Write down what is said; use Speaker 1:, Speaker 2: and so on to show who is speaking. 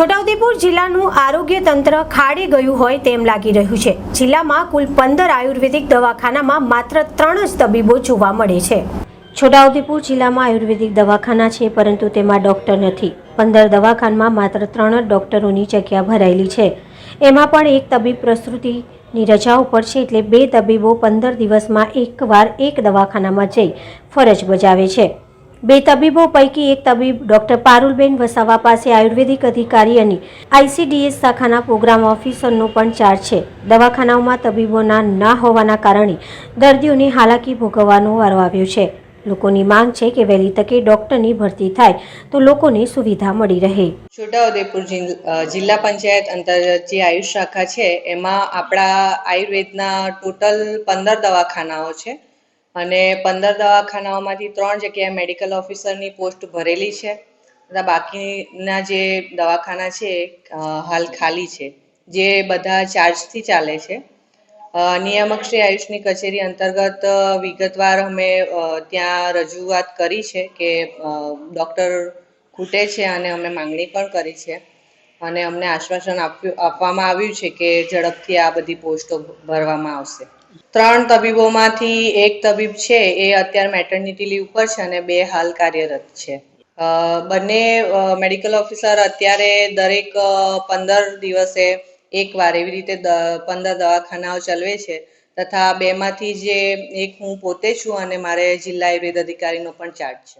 Speaker 1: છોટાઉદેપુર જિલ્લાનું આરોગ્ય તંત્ર ખાડે ગયું હોય તેમ લાગી રહ્યું છે. જિલ્લામાં કુલ પંદર આયુર્વેદિક દવાખાનામાં માત્ર ત્રણ જ તબીબો જોવા મળે છે. છોટાઉદેપુર જિલ્લામાં આયુર્વેદિક દવાખાના છે, પરંતુ તેમાં ડોક્ટર નથી. પંદર દવાખાનામાં માત્ર ત્રણ જ ડોક્ટરોની જગ્યા ભરાયેલી છે. એમાં પણ એક તબીબ પ્રસૂતિની રજા ઉપર છે, એટલે બે તબીબો પંદર દિવસમાં એકવાર એક દવાખાનામાં જઈ ફરજ બજાવે છે. બે તબીબો પૈકી એક તબીબ ડોક્ટર પારુલબેન વસાવા પાસે આયુર્વેદિક અધિકારી અને આઈસીડીએસ શાખાના પ્રોગ્રામ ઓફિસરનો પણ ચાર્જ છે. દવાખાનાઓમાં તબીબોના ના હોવાના કારણે દર્દીઓને હાલાકી ભોગવવાનો વારો આવ્યો છે. લોકોની માંગ છે કે વહેલી તકે ડોક્ટરની ભરતી થાય તો લોકોને સુવિધા મળી રહે.
Speaker 2: છોટાઉદેપુર જિલ- જિલ્લા પંચાયત અંતર્ગત જે આયુષ શાખા છે, એમાં આપણા આયુર્વેદના ટોટલ પંદર દવાખાનાઓ છે. અને પંદર દવાખાનાઓમાંથી ત્રણ જગ્યાએ મેડિકલ ઓફિસરની પોસ્ટ ભરેલી છે. તથા બાકીના જે દવાખાના છે હાલ ખાલી છે. જે બધા ચાર્જથી ચાલે છે. નિયામક શ્રી આયુષની કચેરી અંતર્ગત વિગતવાર અમે ત્યાં રજૂઆત કરી છે કે ડૉક્ટર ખૂટે છે અને અમે માંગણી પણ કરી છે. અને અમને આશ્વાસન આપ્યું, આપવામાં આવ્યું છે કે ઝડપથી આ બધી પોસ્ટો ભરવામાં આવશે. ત્રણ તબીબોમાંથી એક તબીબ છે, એ અત્યારે મેટર્નિટી લીવ પર છે અને બે હાલ કાર્યરત છે. બંને મેડિકલ ઓફિસર અત્યારે દરેક પંદર દિવસે એકવાર એવી રીતે પંદર દવાખાનાઓ ચલાવે છે તથા બેમાંથી જે એક હું પોતે છું અને મારે જિલ્લા આયુર્વેદ અધિકારીનો પણ ચાર્જ છે.